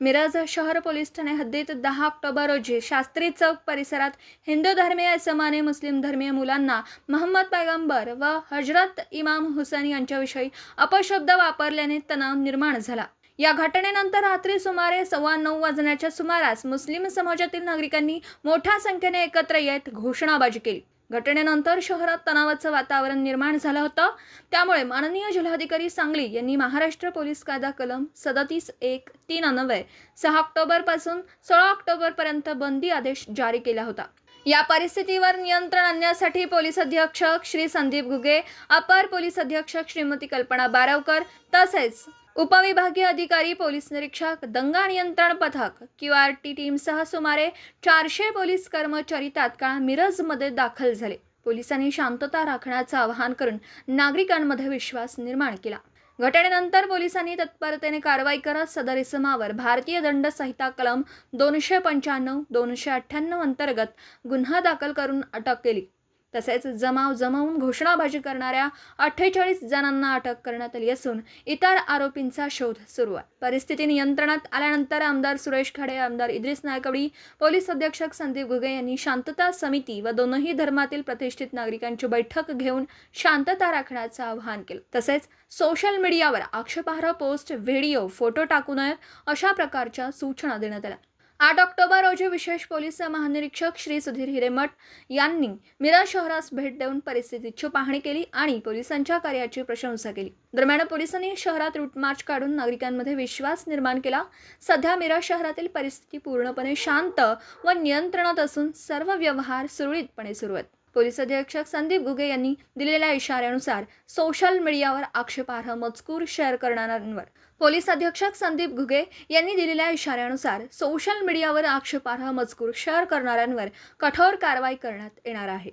मिरज शहर पोलीस ठाणे हद्दीत दहा ऑक्टोबर रोजी शास्त्री चौक परिसरात हिंदू धर्मीय समाने मुस्लिम धर्मीय मुलांना महम्मद पैगंबर व हजरत इमाम हुसेन यांच्याविषयी अपशब्द वापरल्याने तणाव निर्माण झाला. या घटनेनंतर रात्री सुमारे सव्वा नऊ वाजण्याच्या सुमारास मुस्लिम समाजातील नागरिकांनी मोठ्या संख्येने एकत्र येत घोषणाबाजी केली. घटनेनंतर शहरात तणावाचं वातावरण निर्माण झालं होतं. त्यामुळे माननीय जिल्हाधिकारी सांगली यांनी महाराष्ट्र पोलीस कायदा कलम सदतीस एक तीन अन्वये सहा ऑक्टोबरपासून सोळा ऑक्टोबरपर्यंत बंदी आदेश जारी केला होता. या परिस्थितीवर नियंत्रण आणण्यासाठी पोलीस अधीक्षक श्री संदीप घुगे अपर पोलीस अधीक्षक श्रीमती कल्पना बारावकर तसेच उपविभागीय अधिकारी पोलीस निरीक्षक दंगा नियंत्रण पथक क्यू आर टी टीमसह सुमारे चारशे पोलीस कर्मचारी तात्काळ मिरजमध्ये दाखल झाले. पोलिसांनी शांतता राखण्याचं आवाहन करून नागरिकांमध्ये विश्वास निर्माण केला. घटनेनंतर पोलिसांनी तत्परतेने कारवाई करत सदर इसमावर भारतीय दंड संहिता कलम दोनशे पंच्याण्णव दोनशे अठ्ठ्याण्णव अंतर्गत गुन्हा दाखल करून अटक केली. तसेच जमाव जमावून घोषणाबाजी करणाऱ्या अठ्ठेचाळीस जणांना अटक करण्यात आली असून इतर आरोपींचा शोध सुरू आहे. परिस्थिती नियंत्रणात आल्यानंतर आमदार सुरेश खाडे आमदार इद्रिस नायकवडी पोलीस अधीक्षक संदीप घुगे यांनी शांतता समिती व दोनही धर्मातील प्रतिष्ठित नागरिकांची बैठक घेऊन शांतता राखण्याचं आवाहन केलं. तसेच सोशल मीडियावर आक्षेपार्ह पोस्ट व्हिडिओ फोटो टाकू नयेत अशा प्रकारच्या सूचना देण्यात आल्या. आठ ऑक्टोबर रोजी विशेष पोलीस महानिरीक्षक श्री सुधीर हिरेमठ यांनी मिरज शहरास भेट देऊन परिस्थितीची पाहणी केली आणि पोलिसांच्या कार्याची प्रशंसा केली. दरम्यान पोलिसांनी शहरात रूट मार्च काढून नागरिकांमध्ये विश्वास निर्माण केला. सध्या मिरज शहरातील परिस्थिती पूर्णपणे शांत व नियंत्रणात असून सर्व व्यवहार सुरळीतपणे सुरू आहेत. पोलीस अधीक्षक संदीप घुगे यांनी दिलेल्या इशाऱ्यानुसार सोशल मीडियावर आक्षेपार्ह मजकूर शेअर करणाऱ्यांवर. पोलीस अधीक्षक संदीप घुगे यांनी दिलेल्या इशाऱ्यानुसार सोशल मीडियावर आक्षेपार्ह मजकूर शेअर करणाऱ्यांवर कठोर कारवाई करण्यात येणार आहे.